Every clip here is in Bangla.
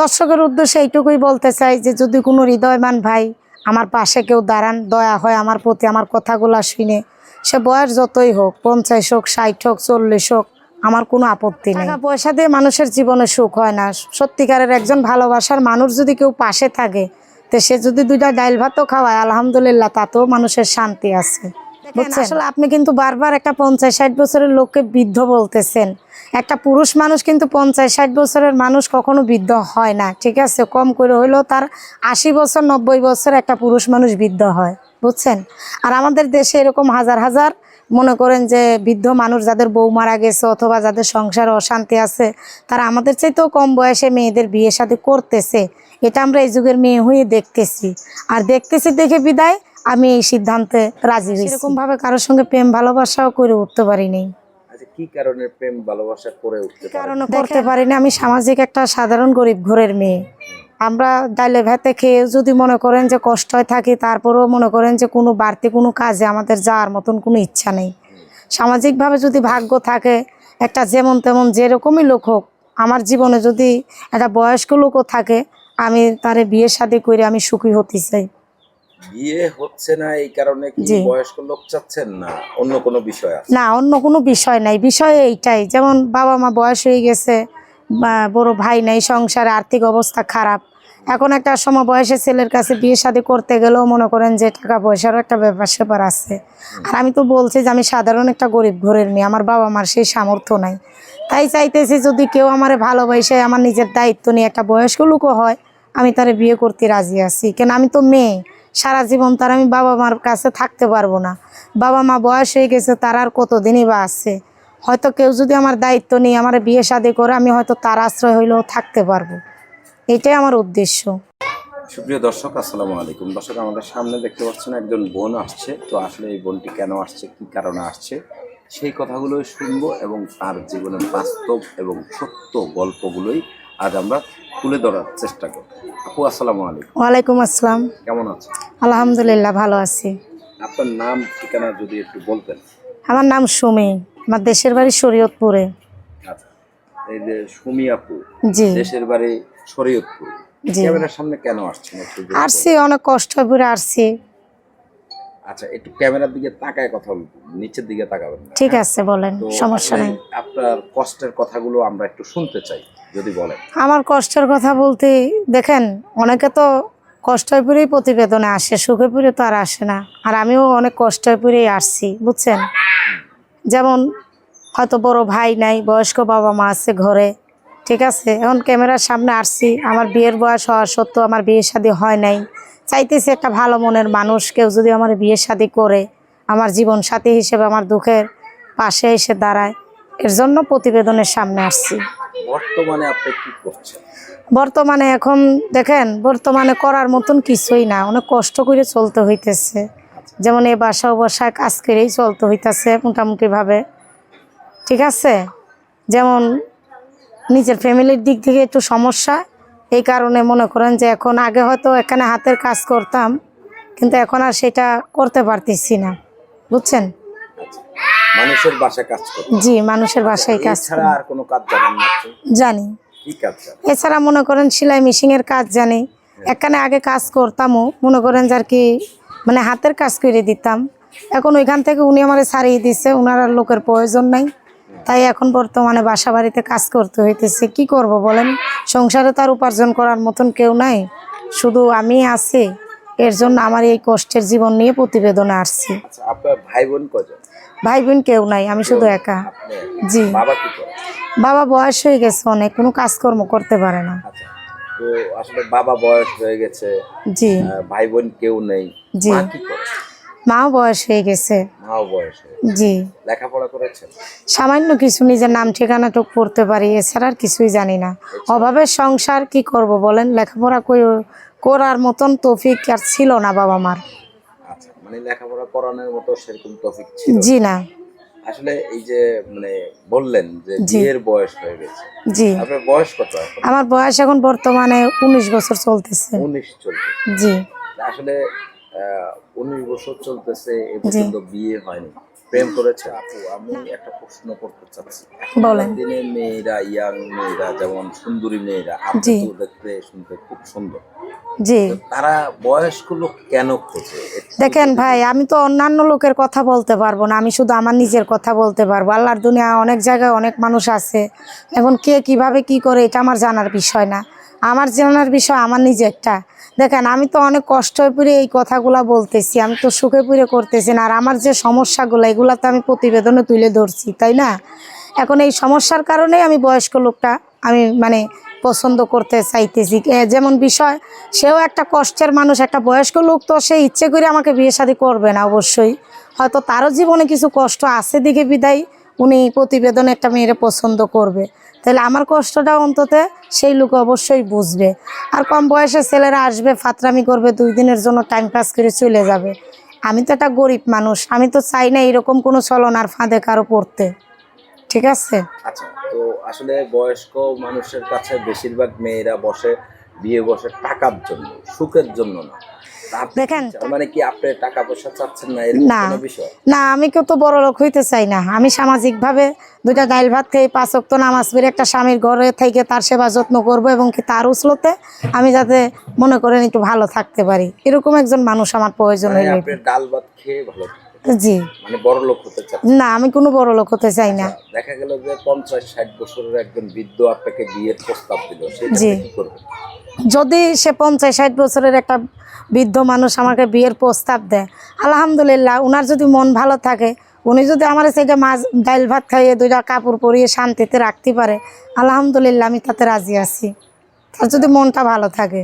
দর্শকের উদ্দেশ্যে এইটুকুই বলতে চাই যে যদি কোনো হৃদয়মান ভাই আমার পাশে কেউ দাঁড়ান, দয়া হয় আমার প্রতি আমার কথাগুলো শুনে। সে বয়স যতই হোক, পঞ্চাশ হোক, ষাট হোক, চল্লিশ হোক, আমার কোনো আপত্তি নেই। টাকা পয়সা দিয়ে মানুষের জীবনে সুখ হয় না। সত্যিকারের একজন ভালোবাসার মানুষ যদি কেউ পাশে থাকে, তো সে যদি দুইটা ডাইল ভাতও খাওয়ায়, আলহামদুলিল্লাহ, তাতেও মানুষের শান্তি আছে। বুঝছেন? আসলে আপনি কিন্তু বারবার একটা পঞ্চাশ ষাট বছরের লোককে বৃদ্ধ বলতেছেন। একটা পুরুষ মানুষ কিন্তু পঞ্চাশ ষাট বছরের মানুষ কখনো বৃদ্ধ হয় না ঠিক আছে? কম করে হইলেও তার আশি বছর নব্বই বছর একটা পুরুষ মানুষ বৃদ্ধ হয় বুঝছেন? আর আমাদের দেশে এরকম হাজার হাজার মনে করেন যে বৃদ্ধ মানুষ যাদের বউ মারা গেছে অথবা যাদের সংসারে অশান্তি আছে তারা আমাদের চাইতেও কম বয়সে মেয়েদের বিয়ে শাদী করতেছে। এটা আমরা এই যুগের মেয়ে হয়ে দেখতেছি। আর দেখতেছি দেখে বিদায় আমি এই সিদ্ধান্তে রাজি হয়েছি। এরকম ভাবে কারোর সঙ্গে প্রেম ভালোবাসাও করে উঠতে পারিনি। আচ্ছা কি কারণে প্রেম ভালোবাসা করে উঠতে কারণে করতে পারি না আমি সামাজিক একটা সাধারণ গরিব ঘরের মেয়ে। আমরা ডাইলে ভাতে খেয়ে যদি মনে করেন যে কষ্ট হয় থাকি তারপরেও মনে করেন যে কোনো বাড়তি কোনো কাজে আমাদের যাওয়ার মতন কোনো ইচ্ছা নেই। সামাজিকভাবে যদি ভাগ্য থাকে একটা যেমন তেমন যেরকমই লোক হোক আমার জীবনে যদি একটা বয়স্ক লোকও থাকে আমি তারে বিয়ে শাদি করে আমি সুখী হতে চাই। বিয়ে হচ্ছে না এই কারণে কি জি। বয়স্ক লোক চাচ্ছেন না? অন্য কোনো বিষয় আছে? না অন্য কোনো বিষয় নাই। বিষয় এইটাই যেমন বাবা মা বয়স হয়ে গেছে বা বড় ভাই নাই সংসারে আর্থিক অবস্থা খারাপ। এখন একটা সময় বয়সে ছেলের কাছে বিয়ে শাদী করতে গেলেও মনে করেন যে টাকা পয়সারও একটা ব্যাপার স্যাপার আছে। আর আমি তো বলছি যে আমি সাধারণ একটা গরিব ঘরের মেয়ে আমার বাবা মার সেই সামর্থ্য নাই। তাই চাইতেছি যদি কেউ আমার ভালোবাসে আমার নিজের দায়িত্ব নিয়ে একটা বয়স্ক লোকও হয় আমি তারে বিয়ে করতে রাজি আছি। কেন আমি তো মেয়ে সারা জীবন তার আমি বাবা মার কাছে থাকতে পারব না। বাবা মা বয়স হয়ে গেছে, তার আর কতদিনই বা আছে? হয়তো কেউ যদি আমার দায়িত্ব নিয়ে আমার বিয়ে শাদী করে, আমি হয়তো তার আশ্রয় হইলেও থাকতে পারব। এটাই আমার উদ্দেশ্য। সুপ্রিয় দর্শক, আসসালামু আলাইকুম। দর্শক, আমাদের সামনে দেখতে পাচ্ছেন একজন বোন আসছে। তো আসলে এই বোনটি কেন আসছে, কি কারণে আসছে, সেই কথাগুলোই শুনব এবং তার জীবনের বাস্তব এবং সত্য গল্পগুলোই আজ আমরা তুলে ধরার চেষ্টা করব। আপু আসসালামু আলাইকুম। ওয়ালাইকুম আসসালাম। কেমন আছেন আলহামদুলিল্লাহ ভালো আছি। আপনার নাম ঠিকানা যদি একটু বলতেন। আমার নাম সুমি। আমার দেশের বাড়ি শরীয়তপুরে। আচ্ছা এই যে সুমি আপু জি। দেশের বাড়ি শরীয়তপুর। জি। ক্যামেরার সামনে কেন আসছেন আসছি অনেক কষ্ট করে আসছি। আচ্ছা একটু ক্যামেরার দিকে তাকায় কথা নিচের দিকে তাকাবেন ঠিক আছে বলেন সমস্যা নেই। আপনার কষ্টের কথাগুলো আমরা একটু শুনতে চাই যদি বলেন। আমার কষ্টের কথা বলতে দেখেন অনেকে তো কষ্টের পরেই প্রতিবেদনে আসে সুখে পরে তো আর আসে না। আর আমিও অনেক কষ্টের পরেই আসছি বুঝছেন? যেমন হয়তো বড় ভাই নাই বয়স্ক বাবা মা আছে ঘরে ঠিক আছে? এখন ক্যামেরার সামনে আসছি আমার বিয়ের বয়স হওয়া সত্ত্বেও আমার বিয়ে শাদী হয় নাই। চাইতেছি একটা ভালো মনের মানুষ কেউ যদি আমার বিয়ে শাদী করে আমার জীবন সাথী হিসেবে আমার দুঃখের পাশে এসে দাঁড়ায় এর জন্য প্রতিবেদনের সামনে আসছি। বর্তমানে আপনি কি করছেন? বর্তমানে এখন দেখেন বর্তমানে করার মতন কিছুই না অনেক কষ্ট করে চলতে হইতেছে। যেমন এ বাসা ও বাসায় কাজ করেই চলতে হইতেছে মোটামুটিভাবে। ঠিক আছে? যেমন নিজের ফ্যামিলির দিক থেকে একটু সমস্যা এই কারণে মনে করেন যে এখন আগে হয়তো এখানে হাতের কাজ করতাম কিন্তু এখন আর সেটা করতে পারতেছি না। বুঝছেন? মানুষের বাসায় কাজ জি মানুষের বাসায় কাজ আর কোনো কাজ জানেন না জানি। এছাড়া মনে করেন সেলাই মেশিনের কাজ জানি। এখানে আগে কাজ করতামও মনে করেন যে আর কি মানে হাতের কাজ করে দিতাম। এখন ওইখান থেকে উনি আমার ছাড়িয়ে দিচ্ছে ওনার আর লোকের প্রয়োজন নাই। তাই এখন বর্তমানে বাসা বাড়িতে কাজ করতে হইতেছে। কি করব বলেন? সংসারে তার উপার্জন করার মতন কেউ নাই। শুধু আমি আছি। এর জন্য আমার এই কষ্টের জীবন নিয়ে প্রতিবেদনে আসছি। আচ্ছা ভাই বোন ভাই বোন কেউ নাই আমি শুধু একা। জি। বাবা বয়স হয়ে গেছে অনেক কোনো কাজকর্ম করতে পারে না। আচ্ছা তো আসলে বাবা বয়স হয়ে গেছে। জি। ভাই বোন কেউ নেই। জি। মাও বয়স হয়ে গেছে। মাও বয়স জি। লেখাপড়া করেছেন? সামান্য কিছু নিজের নাম ঠিকানাটুক পড়তে পারি এছাড়া আর কিছুই জানি না। অভাবের সংসার কি করব বলেন? লেখাপড়া কই- করার মতন তৌফিক আর ছিল না বাবা মার। আচ্ছা মানে লেখাপড়া করানোর মতো সেরকম টপিক ছিল জি না। আসলে এই যে মানে বললেন যে। বিয়ের বয়স হয়ে গেছে। জি। আপনার বয়স কত এখন? আমার বয়স এখন বর্তমানে উনিশ বছর চলতেছে। উনিশ চলছে জি। আসলে উনিশ বছর চলতেছে এ পর্যন্ত বিয়ে হয়নি। প্রেম করেছে? আপু আমি একটা প্রশ্ন করতে চাচ্ছি। বলেন। দিনে মেয়েরা ইয়াং মেয়েরা যেমন সুন্দরী মেয়েরা আপনি দেখতে শুনতে খুব সুন্দর। জি। তারা বয়স্ক লোক কেন খোঁজে? দেখেন ভাই আমি তো অন্যান্য লোকের কথা বলতে পারব না আমি শুধু আমার নিজের কথা বলতে পারব। আল্লাহর দুনিয়া অনেক জায়গায় অনেক মানুষ আছে। এখন কে কীভাবে কি করে এটা আমার জানার বিষয় না। আমার জানার বিষয় আমার নিজেরটা। দেখেন, আমি তো অনেক কষ্ট করে এই কথাগুলা বলতেছি, আমি তো সুখে পুরে করতেছি না। আর আমার যে সমস্যাগুলো, এগুলা তো আমি প্রতিবেদনে তুলে ধরছি, তাই না? এখন এই সমস্যার কারণেই আমি বয়স্ক লোকটা, আমি মানে পছন্দ করতে চাইতেছি। যেমন বিষয়, সেও একটা কষ্টের মানুষ, একটা বয়স্ক লোক, তো সে ইচ্ছে করে আমাকে বিয়ে শাদী করবে না অবশ্যই। হয়তো তারও জীবনে কিছু কষ্ট আছে দিকে বিদায় উনি প্রতিবেদনে একটা মেয়েরে পছন্দ করবে। তাহলে আমার কষ্টটা অন্তত সেই লোক অবশ্যই বুঝবে। আর কম বয়সে ছেলেরা আসবে, ফাতরামি করবে, দুই দিনের জন্য টাইম পাস করে চলে যাবে। আমি তো একটা গরিব মানুষ, আমি তো চাই না এরকম কোনো চলনার ফাঁদে কারও পড়তে। ঠিক আছে? আচ্ছা তো আসলে বয়স্ক মানুষের কাছে বেশিরভাগ মেয়েরা বসে, বিয়ে বসে টাকার জন্য, সুখের জন্য না। দেখেন, মানে কি আপনি টাকা পয়সা চাচ্ছেন না না। কোনো বিষয় না আমি কেউ তো বড় লোক হইতে চাই না আমি সামাজিকভাবে দুইটা ডাইল ভাত খেয়ে পাঁচ অক্ত নামাজ পড়ে একটা স্বামীর ঘরে থেকে তার সেবা যত্ন করব এবং কি তার উসলতে আমি যাতে মনে করেন একটু ভালো থাকতে পারি এরকম একজন মানুষ আমার প্রয়োজন মানে আপনি ডাল ভাত খেয়ে ভালো। জি। মানে বড় লোক হতে না আমি কোনো বড় লোক হতে চাই না। দেখা গেল যে পঞ্চাশ ষাট বছরের একজন বৃদ্ধ আপনাকে বিয়ের প্রস্তাব দিল জি। যদি সে পঞ্চাশ ষাট বছরের একটা বৃদ্ধ মানুষ আমাকে বিয়ের প্রস্তাব দেয় আলহামদুলিল্লাহ ওনার যদি মন ভালো থাকে উনি যদি আমার সেটা মাছ ডাইল ভাত খাইয়ে দুইটা কাপড় পরিয়ে শান্তিতে রাখতে পারে আলহামদুলিল্লাহ আমি তাতে রাজি আছি। তার যদি মনটা ভালো থাকে।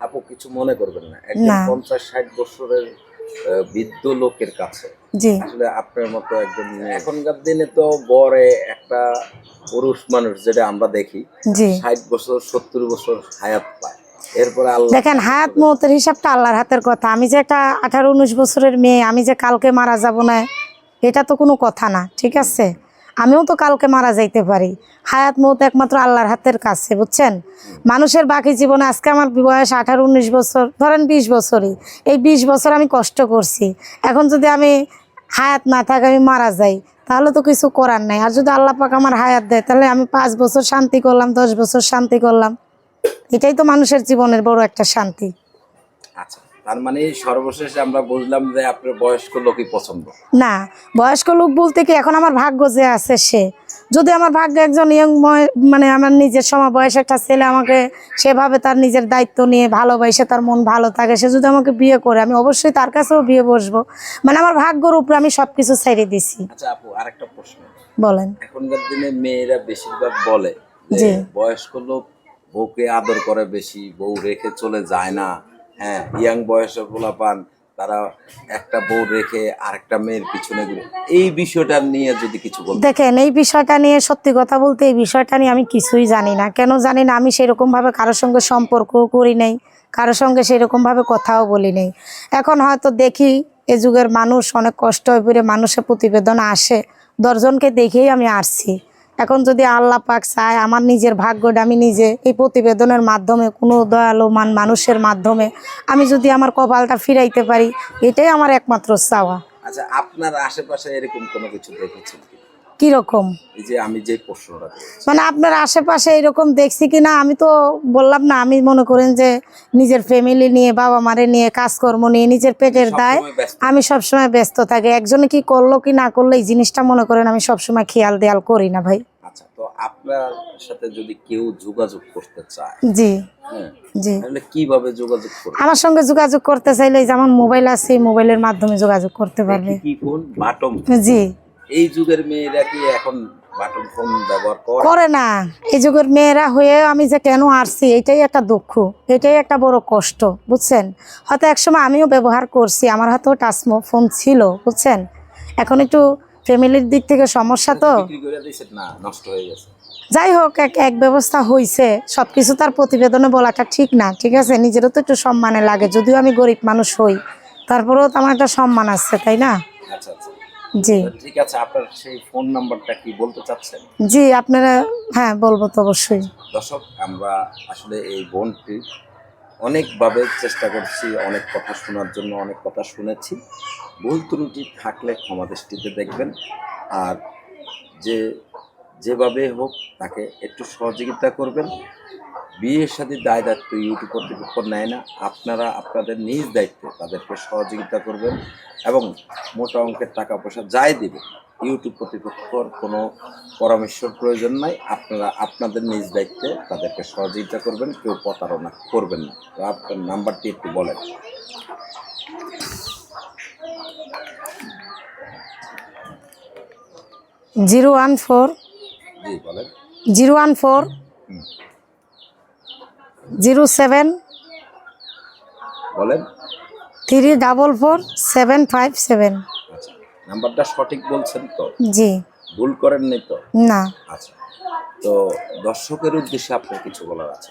আপু কিছু মনে করবেন না? না। পঞ্চাশ ষাট বছরের বৃদ্ধ লোকের কাছে। আসলে আপনার মতো একজন এখনকার দিনে তো গড়ে একটা পুরুষ মানুষ যেটা আমরা দেখি জি। ষাট বছর সত্তর বছর হায়াত পায়। দেখেন হায়াত মতের হিসাবটা আল্লাহর হাতের কথা। আমি যে একটা আঠারো উনিশ বছরের মেয়ে আমি যে কালকে মারা যাব না এটা তো কোনো কথা না ঠিক আছে? আমিও তো কালকে মারা যাইতে পারি। হায়াত মৌত একমাত্র আল্লাহর হাতের কাছে, বুঝছেন? মানুষের বাকি জীবনে আজকে আমার বয়স আঠারো, উনিশ বছর, ধরেন বিশ বছরই। এই বিশ বছর আমি কষ্ট করছি। এখন যদি আমি হায়াত না থাকে, আমি মারা যাই, তাহলে তো কিছু করার নাই। আর যদি আল্লাহ পাক আমার হায়াত দেয়, তাহলে আমি পাঁচ বছর শান্তি করলাম, দশ বছর শান্তি করলাম। এটাই তো মানুষের জীবনের বড় একটা শান্তি। আচ্ছা। তার মানে সর্বশেষে আমরা বুঝলাম যে আপনার বয়স্ক লোকই পছন্দ। না বয়স্ক লোক বলতে কি এখন আমার ভাগ্য যে আছে সে। যদি আমার ভাগ্য একজন ইয়ং মানে আমার নিজের একটা ছেলে আমাকে সেভাবে তার নিজের দায়িত্ব নিয়ে ভালোবাসে তার মন ভালো থাকে সে যদি আমাকে বিয়ে করে আমি অবশ্যই তার কাছেও বিয়ে বসবো। মানে আমার ভাগ্যর উপরে আমি সব কিছু ছেড়ে দিছি। আচ্ছা আপু আরেকটা প্রশ্ন। বলেন। এখনকার দিনে মেয়েরা বেশিরভাগ বলে যে বয়স্ক লোক বউকে আদর করে বেশি বউ রেখে চলে যায় না। হ্যাঁ ইয়াং বয়সে পোলা পান, তারা একটা বউ রেখে আরেকটা মেয়ের পিছনে ঘুরে। এই বিষয়টা নিয়ে যদি কিছু দেখেন, এই বিষয়টা নিয়ে সত্যি কথা বলতে এই বিষয়টা নিয়ে আমি কিছুই জানি না। কেন জানি না, আমি সেরকমভাবে কারোর সঙ্গে সম্পর্কও করি নাই, কারোর সঙ্গে সেরকমভাবে কথাও বলি নাই। এখন হয়তো দেখি এ যুগের মানুষ অনেক কষ্ট হয়ে পড়ে মানুষের প্রতিবেদন আসে, দশজনকে দেখেই আমি আসছি। এখন যদি আল্লাহ পাক চায় আমার নিজের ভাগ্যটা আমি নিজে এই প্রতিবেদনের মাধ্যমে কোনো দয়ালু মান মানুষের মাধ্যমে আমি যদি আমার কপালটা ফিরাইতে পারি এটাই আমার একমাত্র চাওয়া। আচ্ছা আপনার আশেপাশে এরকম কোনো কিছু দেখেছেন কি? কীরকম আমি যে প্রশ্নটা মানে আপনার আশেপাশে এরকম দেখছি কি না আমি তো বললাম না আমি মনে করেন যে নিজের ফ্যামিলি নিয়ে বাবা মারে নিয়ে কাজকর্ম নিয়ে নিজের পেটের দায়। আমি সবসময় ব্যস্ত থাকি। একজনে কি করল কি না করল এই জিনিসটা মনে করেন আমি সবসময় খেয়াল দেয়াল করি না ভাই। আচ্ছা তো আপনার সাথে যদি কেউ যোগাযোগ করতে চায় জি হ্যাঁ জি। তাহলে কীভাবে যোগাযোগ করবে? আমার সঙ্গে যোগাযোগ করতে চাইলে যেমন মোবাইল আছে মোবাইলের মাধ্যমে যোগাযোগ করতে পারবে। কি ফোন? বাটম জি। এই যুগের মেয়েরা কি এখন বাটন ফোন ব্যবহার করে? করে না। এই যুগের মেয়েরা হয়ে আমি যে কেন আসছি এটাই একটা দুঃখ এটাই একটা বড় কষ্ট বুঝছেন? হয়তো একসময় আমিও ব্যবহার করছি আমার হাতেও টাচ ফোন ছিল বুঝছেন? এখন একটু ফ্যামিলির দিক থেকে সমস্যা তো? যাই হোক এক এক ব্যবস্থা হয়েছে সব কিছু তার প্রতিবেদনে বলাটা ঠিক না ঠিক আছে? নিজেরও তো একটু সম্মানে লাগে যদিও আমি গরিব মানুষ হই। তারপরেও তো আমার একটা সম্মান আছে তাই না? আচ্ছা আচ্ছা। জি। ঠিক আছে আপনার সেই ফোন নাম্বারটা কি বলতে চাচ্ছেন? জি আপনারা হ্যাঁ বলব তো অবশ্যই। দর্শক আমরা আসলে এই বোনটি অনেকভাবে চেষ্টা করছি, অনেক কথা শোনার জন্য অনেক কথা শুনেছি। ভুল ত্রুটি থাকলে ক্ষমা দৃষ্টিতে দেখবেন। আর যে, যেভাবে হোক তাকে একটু সহযোগিতা করবেন। বিয়ের সাথে দায় দায়িত্ব ইউটিউব কর্তৃপক্ষ নেয় না। আপনারা আপনাদের নিজ দায়িত্বে তাদেরকে সহযোগিতা করবেন এবং মোটা অঙ্কের টাকা পয়সা যাই দিবেন। ইউটিউব কর্তৃপক্ষর কোনো পরামর্শের প্রয়োজন নাই। আপনারা আপনাদের নিজ দায়িত্বে তাদেরকে সহযোগিতা করবেন কেউ প্রতারণা করবেন না। তো আপনার নাম্বারটি একটু বলেন। জিরো ওয়ান ফোর জি বলেন। Zero one four zero seven বলেন। Three double four seven five seven. নাম্বারটা সঠিক বলছেন তো? জি। ভুল করেননি তো? না। আচ্ছা। তো দর্শকের উদ্দেশ্যে আপনার কিছু বলার আছে।